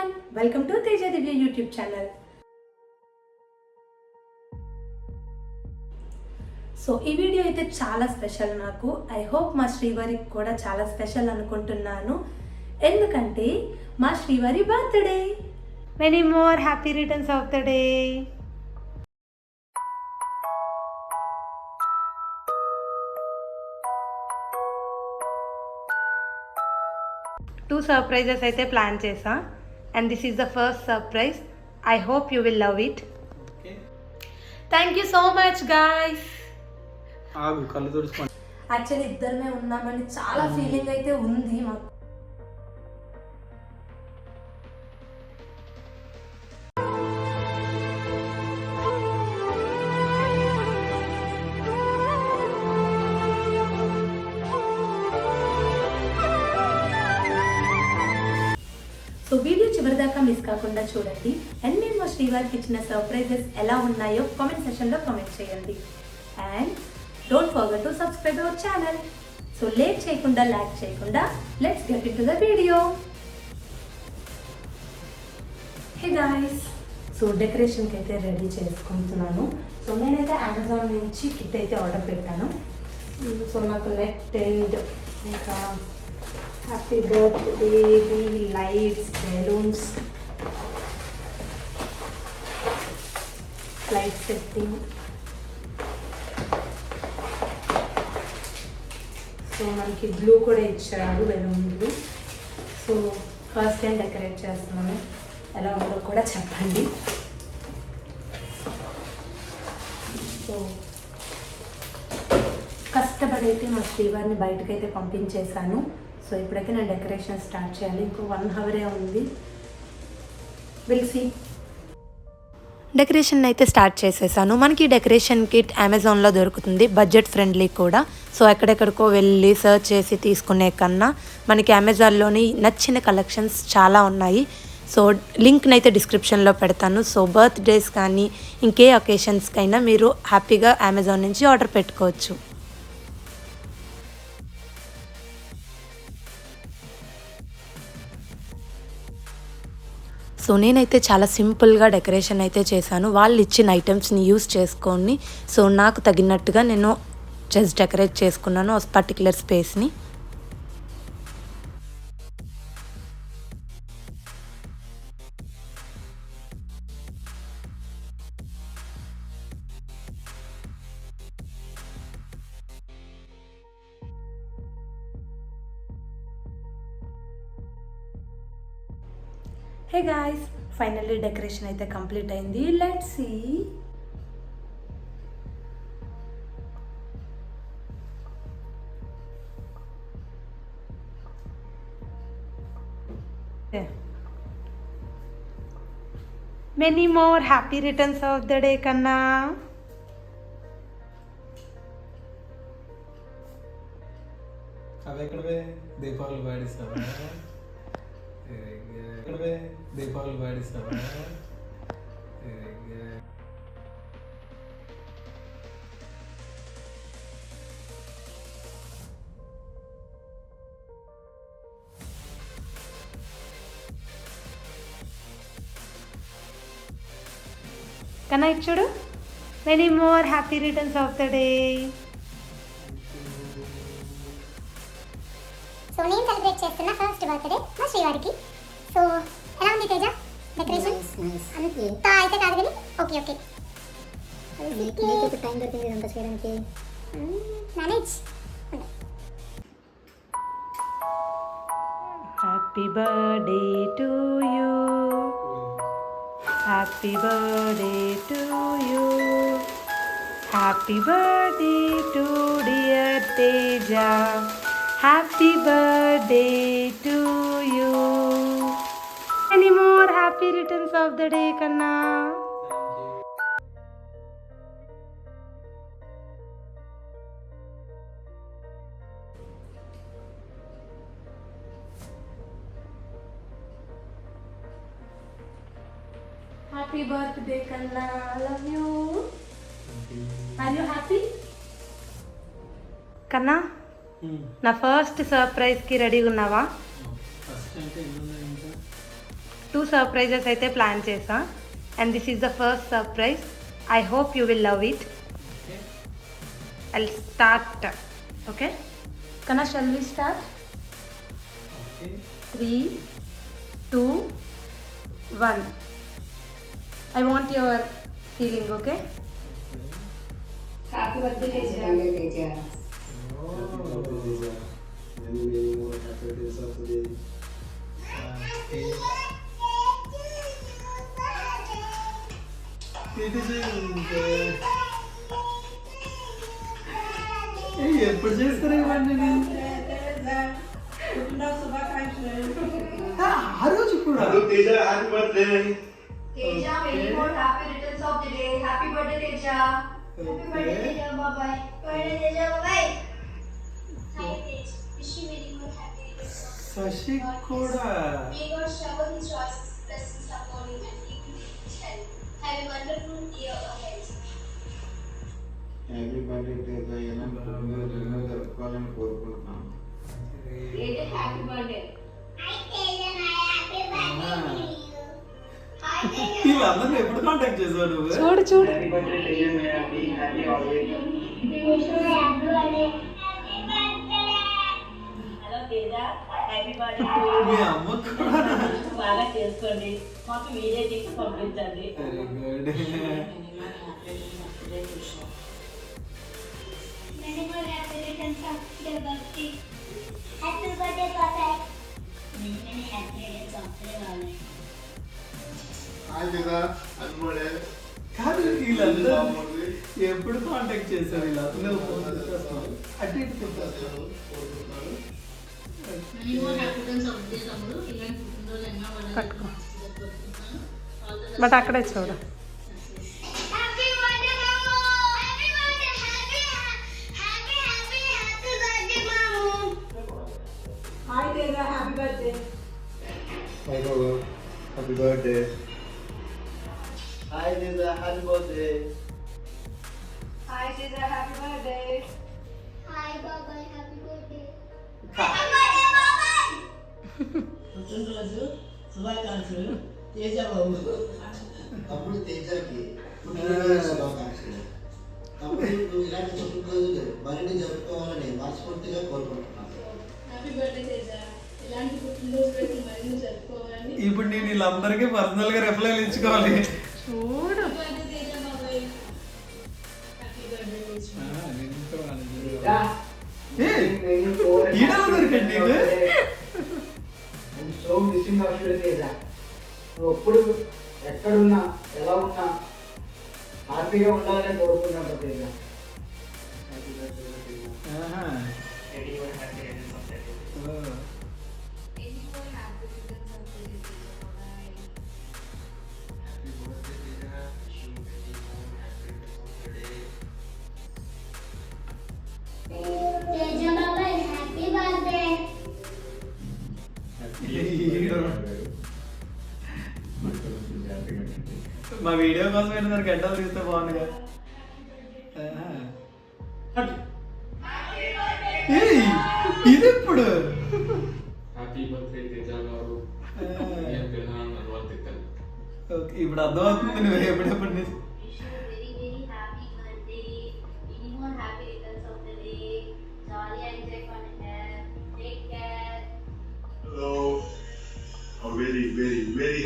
Everyone welcome to Teja Divya YouTube channel so ఈ video అయితే చాలా స్పెషల్ నాకు. ఐ హోప్ మా శ్రీవారికి కూడా చాలా స్పెషల్ అనుకుంటున్నాను. ఎందుకంటే మా శ్రీవారి birthday many more happy returns of the day two surprises అయితే ప్లాన్ చేసా. And this is the first surprise I hope you will love it thank you so much guys ఆగు కళ్ళు తుడుచుకోండి యాక్చువల్లీ ఇద్దరమే ఉన్నామని చాలా ఫీలింగ్ అయితే ఉంది మాకు. కాకుండా చూడండి. అండ్ మేము శ్రీవారికి ఇచ్చిన సర్ప్రైజెస్ ఎలా ఉన్నాయో కామెంట్ సెషన్లో కామెంట్ చేయండి. And don't forget to subscribe our channel so late చేయకుండా లాక్ చేయకుండా let's get into the video hey guys so డెకరేషన్కి అయితే రెడీ చేసుకుంటున్నాను. సో నేనైతే అమెజాన్ నుంచి కిట్ అయితే ఆర్డర్ పెట్టాను. సో నాకు నెట్ అండ్ ఇంకా happy birthday lights balloons light setting so మనకి బ్లూ కూడా ఇచ్చాడు balloon blue so first time decorate చేస్తున్నాము ఎలా ఉందో కూడా చెప్పండి. సో కష్టపడి అయితే మా శ్రీవారిని బయటకైతే పంపించేశాను. సో ఇప్పుడైతే నేను డెకరేషన్ స్టార్ట్ చేయాలి. ఇంకో వన్ అవరే ఉంది. విల్ సీ డెకరేషన్ అయితే స్టార్ట్ చేసేసాను. మనకి డెకరేషన్ కిట్ అమెజాన్లో దొరుకుతుంది బడ్జెట్ ఫ్రెండ్లీ కూడా. సో ఎక్కడెక్కడికో వెళ్ళి సర్చ్ చేసి తీసుకునే కన్నా మనకి అమెజాన్లోని నచ్చిన కలెక్షన్స్ చాలా ఉన్నాయి. సో లింక్ని అయితే డిస్క్రిప్షన్లో పెడతాను. సో బర్త్డేస్ కానీ ఇంకే అకేషన్స్కైనా మీరు హ్యాపీగా అమెజాన్ నుంచి ఆర్డర్ పెట్టుకోవచ్చు. సో నేనైతే చాలా సింపుల్గా డెకరేషన్ అయితే చేశాను. వాళ్ళు ఇచ్చిన ఐటమ్స్ని యూస్ చేసుకొని సో నాకు తగినట్టుగా నేను జస్ట్ డెకరేట్ చేసుకున్నాను పర్టికులర్ స్పేస్ని. హే గాయస్ ఫైనల్లీ డెకరేషన్ అయితే కంప్లీట్ అయింది. Let see many more happy returns of the day కన్నా అవి ఎక్కడ దీపావళి పాడిస్తావా దీపావళి పాడిస్తావా కన్నా ఇచ్చుడు many more happy returns of the day decoration అంత అయితే కాదు కానీ ఓకే ఓకే నీకు ఇప్పుడు టైం దొరికింది ఇదంతా చేయడానికి manage happy birthday to you happy birthday to you happy birthday to dear Teja happy birthday to happy returns of the day కన్నా హ్యాపీ బర్త్డే కన్నా love you are you happy కన్నా నా first సర్ప్రైజ్కి రెడీగా ఉన్నావా? టూ సర్ప్రైజెస్ అయితే plan చేసా and this is the first surprise I hope you will love it I start okay కన్నా shall we start okay three two one I want your feeling okay happy birthday ఎప్పుడు చేస్తారు ఇవన్నీ ఆ, ఆ రోజు కూడా Teja, happy birthday. Teja, many more happy returns of the day. Happy birthday, Teja. Happy birthday, Teja. Bye bye. Birthday, Teja. Bye bye. Hi, Tej. Wish you many more happy returns of the Shashi కూడా May God shower His choices, blessings upon you Have a wonderful year ahead. Happy birthday Teja ఎలా ఎన్నో జరుపుకోవాలని కోరుకుంటున్నాను. వీళ్ళందరినీ ఎప్పుడు contact చేసావు నువ్వు చూడు చూడు. హలో తేజ హ్యాపీ బర్త్డే బాగా చేసుకోండి. మాకు మీరే తీసి పంపించండి. హాయ్ హ్యాపీ బర్త్డే కాదు వీళ్ళందరూ ఎప్పుడు కాంటాక్ట్ చేశారు ఫోన్ చేస్తారు అటు ఇటు. పట్టుకో బట్ అక్కడే చూడు Happy birthday, Mamu. Happy birthday, happy, happy, happy, happy birthday, Mamu. Hi బాబు happy birthday hi Teja happy birthday Hi, Teja, happy పుట్టినరోజు శుభాకాంక్షలు తేజ బాబు అప్పుడు తేజాకి పుట్టినరోజు శుభాకాంక్షలు. అప్పుడు నువ్వు ఇలాంటి పుట్టినరోజులు మరిన్ని జరుపుకోవాలని మనస్ఫూర్తిగా కోరుకుంటున్నాను. Happy birthday Teja. ఇలాంటి పుట్టినరోజు పెట్టి మరిన్ని జరుపుకోవాలని ఇప్పుడు నేను వీళ్ళందరికీ పర్సనల్గా రిప్లైలు ఇచ్చుకోవాలి. చూడు. ఈడ దొరికండి నీకు? సో ఆఫ్ తేజ నువ్వు ఎప్పుడు ఎక్కడున్నా ఎలా ఉన్నా హ్యాపీగా ఉండాలని కోరుకుంటున్నాను తేజ ఆహా. మా వీడియో కోసం ఏంటంటే గడ్డలు తీస్తే బాగుందిగా ఆహా. ఏయ్, ఇది ఎప్పుడు హ్యాపీ బర్త్డే తేజ గారు ఆ. ఏం పిల్లలు వర్తిక్కలు ఓకే ఇప్పుడు అర్థమవుతుంది నువ్వు ఎప్పుడెప్పుడు నీ- Wish you very, very happy birthday. Many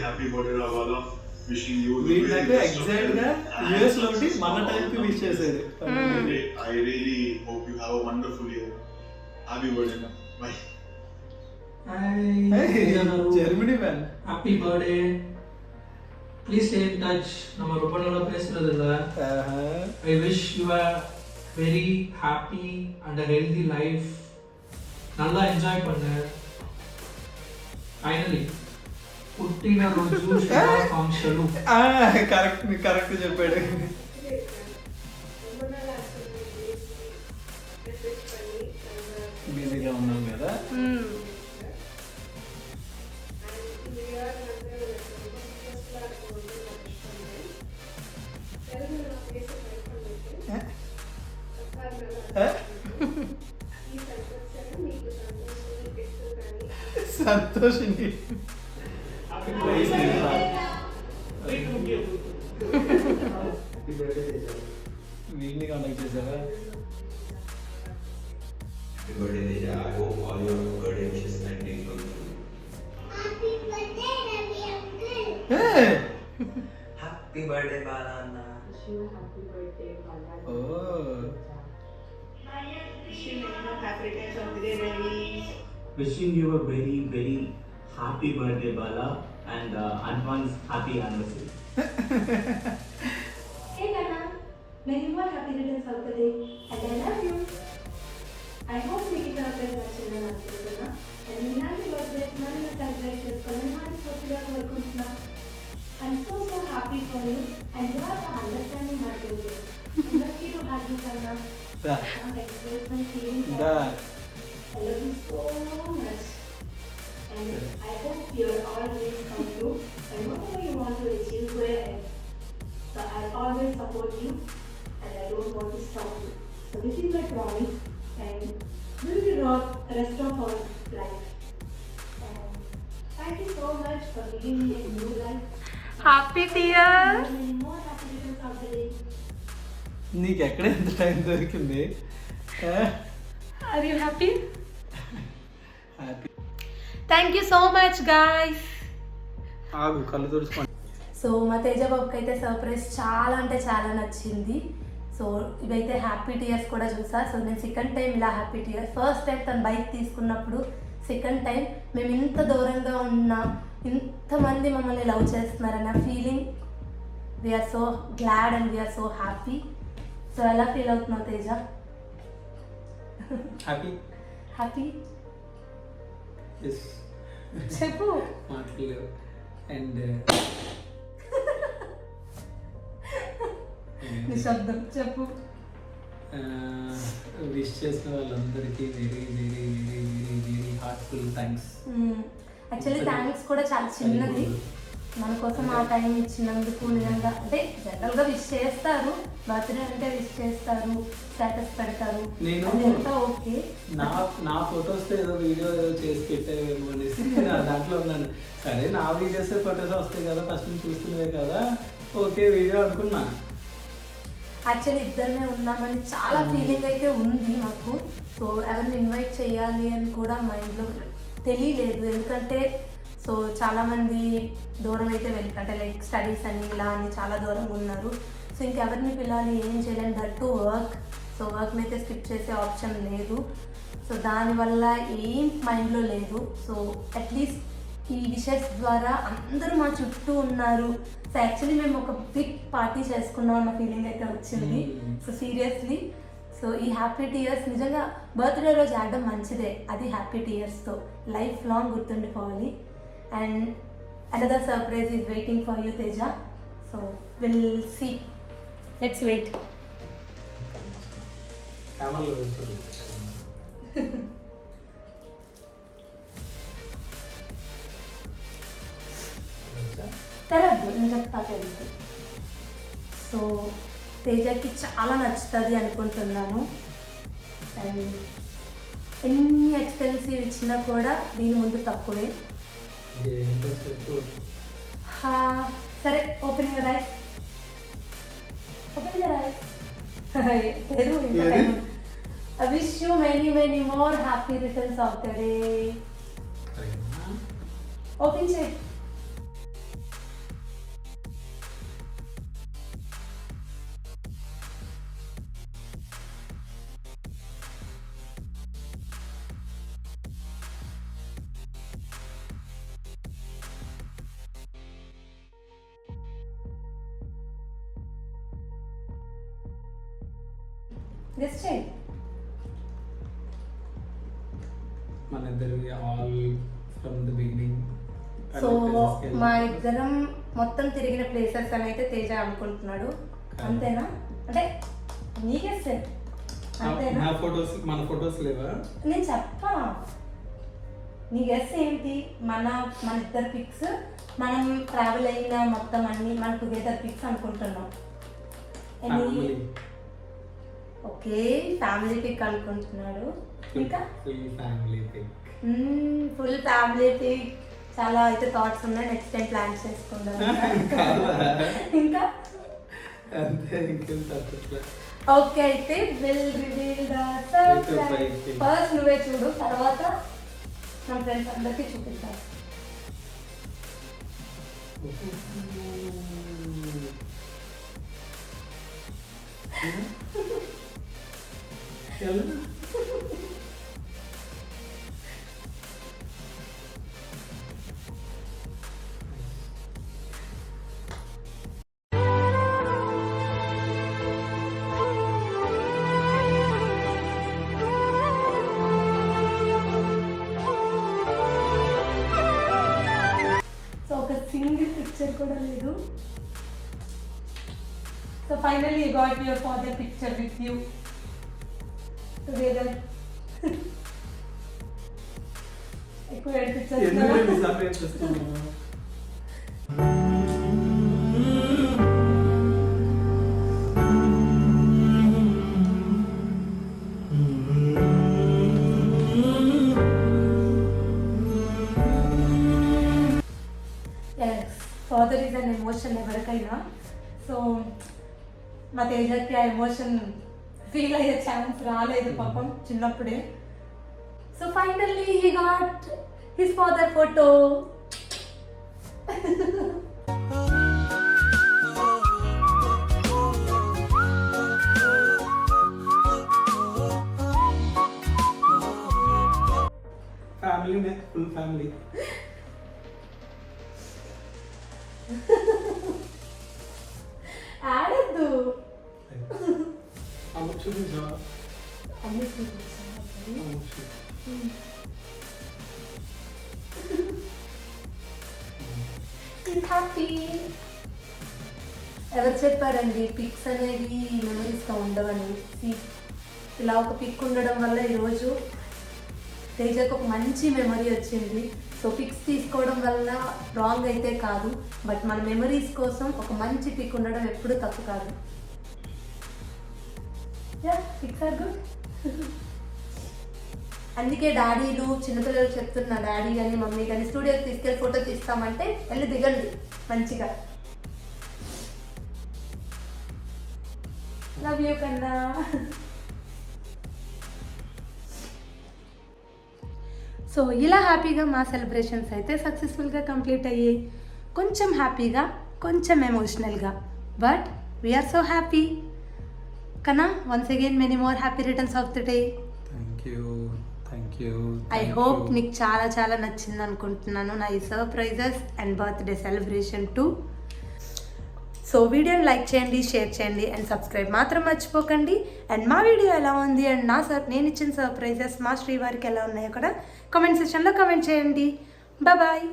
వీళ్ళంటే ఎగ్జాక్ట్ గా యుఎస్ లోటి మన టైం కి విష్ చేసేది I really hope you have a wonderful year happy birthday ma'am bye Germany man happy birthday please stay in touch நம்ம ரொம்ப நாளா பேசுறது இல்ல I wish you a very happy and a healthy life நல்லா enjoy பண்ணு finally పుట్టినరోజు శుభాకాంక్షలు. Correct correct చెప్పాడు. బిజీగా ఉన్నాం కదా. సంతోషిని. హ్యాపీ బర్త్డే బాలన్న ఓ happy returns of the day baby Wishing you a very, very happy birthday, Bala, and uh, advance happy anniversary. Hey Nana, many more happy returns of the day and I love you. I hope మీకు ఈ surprise నచ్చిందని అనుకుంటున్నా and మీ happy birthday నన్ను celebrate చేసుకోవాలని మనస్ఫూర్తిగా కోరుకుంటున్నా I'm so so happy for you and you are the understanding my children. I'm lucky to have you Nana. దా I'm express my feelings. I love you so much. And I hope your all dreams come true. And whatever you want to achieve, go ahead. So I'll always support you and I don't want to stop you. So this is my promise and will be rock rest of our life. And thank you so much for giving me a new life. Happy tear. నీకు ఎక్కడ ఎంత time దొరికింది? Are you happy happy thank you so much guys ఆగు కళ్ళు తుడుచుకోండి so మా తేజ బాబుకి అయితే surprise చాలా అంటే చాలా నచ్చింది. సో ఇవైతే హ్యాపీ టీయర్స్ కూడా చూసా. సో నేను సెకండ్ టైం ఇలా హ్యాపీ టీయర్స్ ఫస్ట్ టైం తను బైక్ తీసుకున్నప్పుడు సెకండ్ టైం మేము ఇంత దూరంగా ఉన్నా ఇంతమంది మమ్మల్ని love చేస్తున్నారన్న feeling we're so glad and we're so happy so ఎలా ఫీల్ అవుతున్నావు తేజ? హ్యాపీ హ్యాపీ చెప్పు. మాట్లాడలేవు అండ్ నిశ్శబ్దం. చెప్పు. విష్ చేసిన వాళ్ళందరికీ very very very very very heartful thanks actually thanks కూడా చాలా చిన్నది. మన కోసం ఆ టైం ఇచ్చినందుకు నిజంగా అంటే జనరల్గా విష్ చేస్తారు బర్త్డే అంటే విష్ చేస్తారు స్టేటస్ పెడతారు. నేను- అదంతా ఓకే నా నా ఫొటోస్ ఏదో వీడియో ఏదో చేసి పెట్టేవేమో అనేసి దాంట్లో ఉన్నాను. సరే నా వీడియోస్ ఫొటోస్ వస్తాయి కదా ఫస్ట్ నుంచి చూస్తున్నవే కదా. ఓకే వీడియో అనుకున్నా. యాక్చువల్లీ ఇద్దరమే ఉన్నామని చాలా ఫీలింగ్ అయితే ఉంది మాకు. సో ఎవరిని ఇన్వైట్ చేయాలి అని కూడా మైండ్లో తెలియలేదు. ఎందుకంటే సో చాలామంది దూరం అయితే వెళ్ళి అంటే లైక్ స్టడీస్ అని ఇలా అని చాలా దూరంగా ఉన్నారు. సో ఇంకెవరిని పిలాలి ఏం చేయలేని దట్ టు వర్క్. సో వర్క్ని అయితే స్కిప్ చేసే ఆప్షన్ లేదు. సో దానివల్ల ఏం మైండ్లో లేదు. సో అట్లీస్ట్ ఈ విషెస్ ద్వారా అందరూ మా చుట్టూ ఉన్నారు. సో యాక్చువల్లీ మేము ఒక బిగ్ పార్టీ చేసుకున్నాం అన్న ఫీలింగ్ అయితే వచ్చింది. సో సీరియస్లీ సో ఈ హ్యాపీ టీయర్స్ నిజంగా బర్త్డే రోజు ఆడడం మంచిదే. అది హ్యాపీ టీయర్స్తో life long గుర్తుండిపోవాలి. And another surprise is waiting for you Teja so will see let's wait తెరద్దు నేను చెప్తా తెలుసు. సో తేజకి చాలా నచ్చుతుంది అనుకుంటున్నాను. అండ్ ఎన్ని ఎక్స్పెన్సివ్ ఇచ్చినా కూడా దీని ముందు తక్కువే. సరే open eyes open your eyes తెరు I wish you many many more happy returns of the day open చేయి గెస్ట్ చేయి మన ఇద్దరివి all from the beginning so మా ఇద్దరం మొత్తం తిరిగిన ప్లేసెస్ అని అయితే తేజ అనుకుంటున్నాడు. అంతేనా? అంటే నీకేస్తే అంతేనా? నా ఫొటోస్ మన ఫొటోస్ లేవా? నేను చెప్పా. నీ గెస్ ఏంటి మన మన ఇద్దరు పిక్స్ మనం ట్రావెల్ అయిన మొత్తం అన్ని మన టుగెదర్ పిక్స్ అనుకుంటున్నాం. ఓకే ఫ్యామిలీ పిక్ అనుకుంటున్నాడు. ఇంకా? Full family pic full family pic చాలా అయితే థాట్స్ ఉన్నాయి నెక్స్ట్ టైం ప్లాన్ చేసుకుందాం. కాదా? ఇంకా ఓకే అయితే విల్ రివీల్ ద. ఫస్ట్ నువ్వే చూడు తర్వాత మన ఫ్రెండ్స్ అందరికీ చూపిస్తాను. ఎలా? సో ఒక సింగిల్ పిక్చర్ కూడా లేదు. So finally you got your father picture with you together ఎక్కువ ఏడిపించారు ఫాదర్ ఈజ్ అన్ ఎమోషన్ ఎవరికైనా. సో మా తేజకి ఆ ఎమోషన్ ఫీల్ అయ్యే ఛాన్స్ రాలేదు పాపం చిన్నప్పుడే. So finally he got his father photo full family ఆడద్దు చెప్పారండి పిక్స్ అనేవి మెమరీస్గా ఉండవని. ఇలా ఒక పిక్ ఉండడం వల్ల ఈరోజు తేజకు ఒక మంచి మెమరీ వచ్చింది. సో పిక్స్ తీసుకోవడం వల్ల రాంగ్ అయితే కాదు. బట్ మన మెమరీస్ కోసం ఒక మంచి పిక్ ఉండడం ఎప్పుడూ తప్పు కాదు. యా పిక్స్ ఆర్ గుడ్ అందుకే డాడీలు చిన్నపిల్లలు చెప్తున్నా డాడీ కానీ మమ్మీ కానీ స్టూడియోకి తీసుకెళ్ళి ఫోటో తీస్తామంటే వెళ్ళి దిగండి మంచిగా. లవ్ యూ కన్నా సో ఇలా హ్యాపీగా మా సెలబ్రేషన్స్ అయితే సక్సెస్ఫుల్గా కంప్లీట్ అయ్యాయి కొంచెం హ్యాపీగా కొంచెం ఎమోషనల్గా బట్ వీఆర్ సో హ్యాపీ కన్నా once again many more happy returns of the day thank you thank you I hope నీకు చాలా చాలా నచ్చింది అనుకుంటున్నాను నా ఈ surprises and birthday celebration to so వీడియోని లైక్ చేయండి షేర్ చేయండి అండ్ సబ్స్క్రైబ్ మాత్రం మర్చిపోకండి. అండ్ మా వీడియో ఎలా ఉంది అండ్ నా సర్ నేను ఇచ్చిన సర్ప్రైజెస్ మా శ్రీవారికి ఎలా ఉన్నాయో కూడా కమెంట్ సెక్షన్లో కమెంట్ చేయండి. బాయ్